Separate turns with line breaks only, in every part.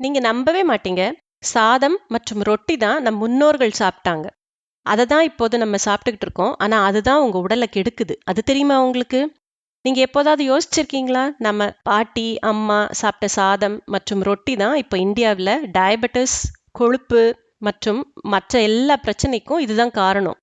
நீங்க நம்பவே மாட்டீங்க. சாதம் மற்றும் ரொட்டி தான் நம் முன்னோர்கள் சாப்பிட்டாங்க. அதை தான் இப்போது நம்ம சாப்பிட்டுக்கிட்டு இருக்கோம். ஆனா அதுதான் உங்க உடலை கெடுக்குது. அது தெரியுமா உங்களுக்கு? நீங்க எப்போதாவது யோசிச்சிருக்கீங்களா? நம்ம பாட்டி அம்மா சாப்பிட்ட சாதம் மற்றும் ரொட்டி தான் இப்போ இந்தியாவில் டயபெட்டிஸ் கொழுப்பு மற்றும் மற்ற எல்லா பிரச்சனைக்கும் இதுதான் காரணம்.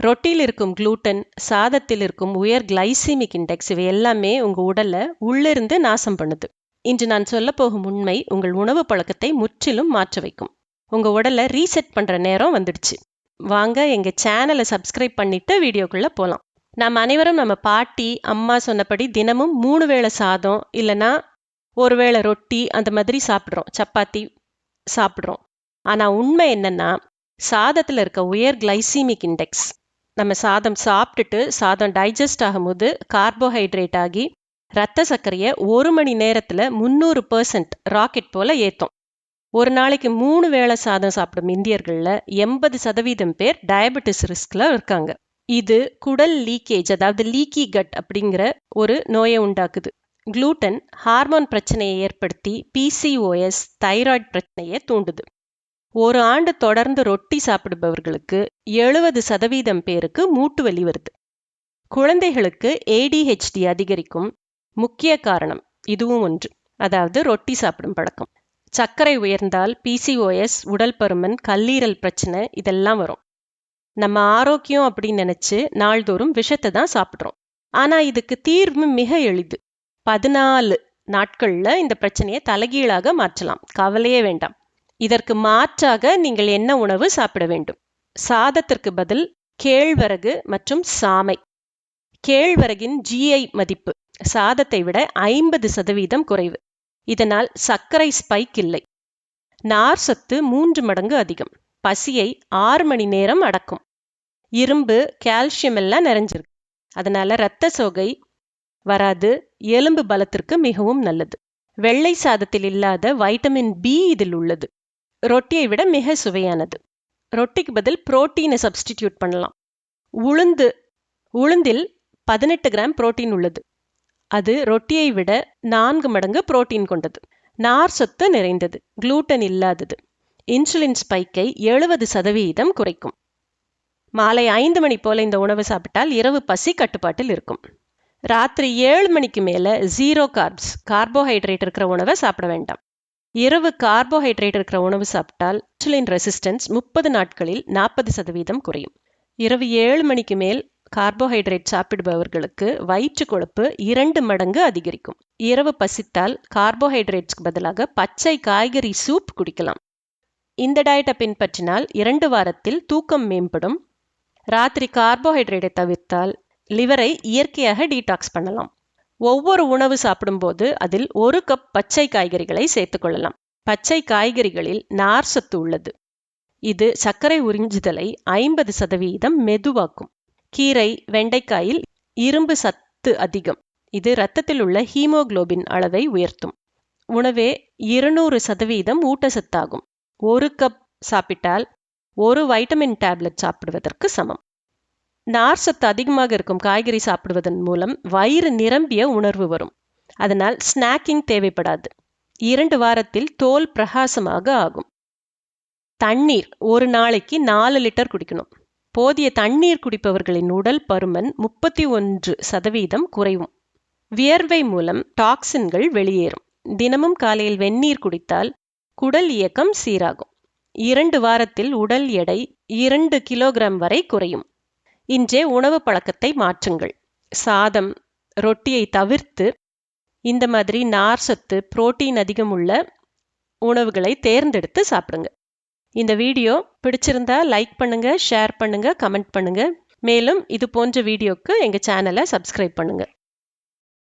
ரொட்டியில் இருக்கும் குளூட்டன் சாதத்தில் இருக்கும் உயர் கிளைசிமிக் இண்டெக்ஸ் இவை எல்லாமே உங்க உடலை உள்ளிருந்து நாசம் பண்ணுது. இன்று நான் சொல்ல போகும் உண்மை உங்கள் உணவு பழக்கத்தை முற்றிலும் மாற்ற வைக்கும். உங்க உடலை ரீசெட் பண்ற நேரம் வந்துடுச்சு. வாங்க எங்க சேனலை சப்ஸ்கிரைப் பண்ணிட்டு வீடியோக்குள்ள போலாம். நாம் அனைவரும் நம்ம பாட்டி அம்மா சொன்னபடி தினமும் மூணு வேளை சாதம் இல்லைனா ஒரு வேளை ரொட்டி அந்த மாதிரி சாப்பிட்றோம். சப்பாத்தி சாப்பிட்றோம். ஆனா உண்மை என்னன்னா சாதத்துல இருக்க உயர் கிளைசீமிக் இண்டெக்ஸ் நம்ம சாதம் சாப்பிட்டுட்டு சாதம் டைஜஸ்ட் ஆகும்போது கார்போஹைட்ரேட் ஆகி ரத்த சர்க்கரையை ஒரு மணி நேரத்துல முந்நூறு பர்சன்ட் ராக்கெட் போல ஏத்தும். ஒரு நாளைக்கு மூணு வேளை சாதம் சாப்பிடும் இந்தியர்கள்ல எண்பது சதவீதம் பேர் டயபெட்டிஸ் ரிஸ்க்ல இருக்காங்க. இது குடல் லீக்கேஜ் அதாவது லீக்கி கட் அப்படிங்கிற ஒரு நோயை உண்டாக்குது. குளூட்டன் ஹார்மோன் பிரச்சனையை ஏற்படுத்தி பிசிஓஎஸ் தைராய்டு பிரச்சனையை தூண்டுது. ஒரு ஆண்டு தொடர்ந்து ரொட்டி சாப்பிடுபவர்களுக்கு எழுபது சதவீதம் பேருக்கு மூட்டு வலி வருது. குழந்தைகளுக்கு ஏடிஹெச்டி அதிகரிக்கும். முக்கிய காரணம் இதுவும் ஒன்று. அதாவது ரொட்டி சாப்பிடும் பழக்கம். சர்க்கரை உயர்ந்தால் பிசிஓஎஸ் உடல் பருமன் கல்லீரல் பிரச்சனை இதெல்லாம் வரும். நம்ம ஆரோக்கியம் அப்படின்னு நினைச்சு நாள்தோறும் விஷத்தை தான் சாப்பிட்றோம். ஆனா இதுக்கு தீர்வு மிக எளிது. பதினாலு நாட்கள்ல இந்த பிரச்சனையை தலைகீழாக மாற்றலாம். கவலையே வேண்டாம். இதற்கு மாற்றாக நீங்கள் என்ன உணவு சாப்பிட வேண்டும்? சாதத்திற்கு பதில் கேழ்வரகு மற்றும் சாமை. கேழ்வரகின் ஜிஐ மதிப்பு. சாதத்தை விட ஐம்பது சதவீதம் குறைவு. இதனால் சர்க்கரை ஸ்பைக் இல்லை. நார் சத்து மூன்று மடங்கு அதிகம். பசியை ஆறு மணி நேரம் அடக்கும். இரும்பு கால்சியம் எல்லாம் நிறைஞ்சிருக்கு. அதனால இரத்த சோகை வராது. எலும்பு பலத்திற்கு மிகவும் நல்லது. வெள்ளை சாதத்தில் இல்லாத வைட்டமின் பி இதில் உள்ளது. ரொட்டியை விட மிக சுவையானது. ரொட்டிக்கு பதில் புரோட்டீனை சப்ஸ்டிடியூட் பண்ணலாம். உளுந்து. உளுந்தில் பதினெட்டு கிராம் புரோட்டீன் உள்ளது. அது ரொட்டியை விட நான்கு மடங்கு புரோட்டீன் கொண்டது. நார் சத்து நிறைந்தது. குளூட்டன் இல்லாதது. இன்சுலின் ஸ்பைக்கை எழுபது சதவீதம் குறைக்கும். மாலை ஐந்து மணி போல இந்த உணவு சாப்பிட்டால் இரவு பசி கட்டுப்பாட்டில் இருக்கும். ராத்திரி ஏழு மணிக்கு மேல ஜீரோ கார்ப்ஸ் கார்போஹைட்ரேட் இருக்கிற உணவை சாப்பிட வேண்டாம். இரவு கார்போஹைட்ரேட் இருக்கிற உணவு சாப்பிட்டால் இன்சுலின் ரெசிஸ்டன்ஸ் முப்பது நாட்களில் நாற்பது சதவீதம் குறையும். இரவு ஏழு மணிக்கு மேல் கார்போஹைட்ரேட் சாப்பிடுபவர்களுக்கு வயிற்று கொழுப்பு இரண்டு மடங்கு அதிகரிக்கும். இரவு பசித்தால் கார்போஹைட்ரேட்ஸ்க்கு பதிலாக பச்சை காய்கறி சூப் குடிக்கலாம். இந்த டயட்டை பின்பற்றினால் இரண்டு வாரத்தில் தூக்கம் மேம்படும். ராத்திரி கார்போஹைட்ரேட்டை தவிர்த்தால் லிவரை இயற்கையாக டீடாக்ஸ் பண்ணலாம். ஒவ்வொரு உணவு சாப்பிடும்போது அதில் ஒரு கப் பச்சை காய்கறிகளை சேர்த்துக்கொள்ளலாம் பச்சை காய்கறிகளில் நார் சத்து உள்ளது. இது சர்க்கரை உறிஞ்சுதலை ஐம்பது சதவீதம் மெதுவாக்கும். கீரை வெண்டைக்காயில் இரும்பு சத்து அதிகம். இது இரத்தத்தில் உள்ள ஹீமோகுளோபின் அளவை உயர்த்தும். உணவே இருநூறு சதவீதம் ஊட்டச்சத்தாகும். ஒரு கப் சாப்பிட்டால் ஒரு வைட்டமின் டேப்லெட் சாப்பிடுவதற்கு சமம். நார் சத்து அதிகமாக இருக்கும் காய்கறி சாப்பிடுவதன் மூலம் வயிறு நிரம்பிய உணர்வு வரும். அதனால் ஸ்நாக்கிங் தேவைப்படாது. இரண்டு வாரத்தில் தோல் பிரகாசமாக ஆகும். தண்ணீர் ஒரு நாளைக்கு நாலு லிட்டர் குடிக்கணும். போதிய தண்ணீர் குடிப்பவர்களின் உடல் பருமன் முப்பத்தி ஒன்று சதவீதம் குறைவும் வியர்வை மூலம் டாக்சின்கள் வெளியேறும். தினமும் காலையில் வெந்நீர் குடித்தால் குடல் இயக்கம் சீராகும். இரண்டு வாரத்தில் உடல் எடை இரண்டு கிலோகிராம் வரை குறையும். இன்றே உணவு பழக்கத்தை மாற்றுங்கள். சாதம் ரொட்டியை தவிர்த்து இந்த மாதிரி நார் சத்து புரோட்டீன் அதிகம் உள்ள உணவுகளை தேர்ந்தெடுத்து சாப்பிடுங்க. இந்த வீடியோ பிடிச்சிருந்தா லைக் பண்ணுங்க ஷேர் பண்ணுங்க கமெண்ட் பண்ணுங்க. மேலும் இது போன்ற வீடியோக்கு எங்கள் சேனலை சப்ஸ்கிரைப் பண்ணுங்கள்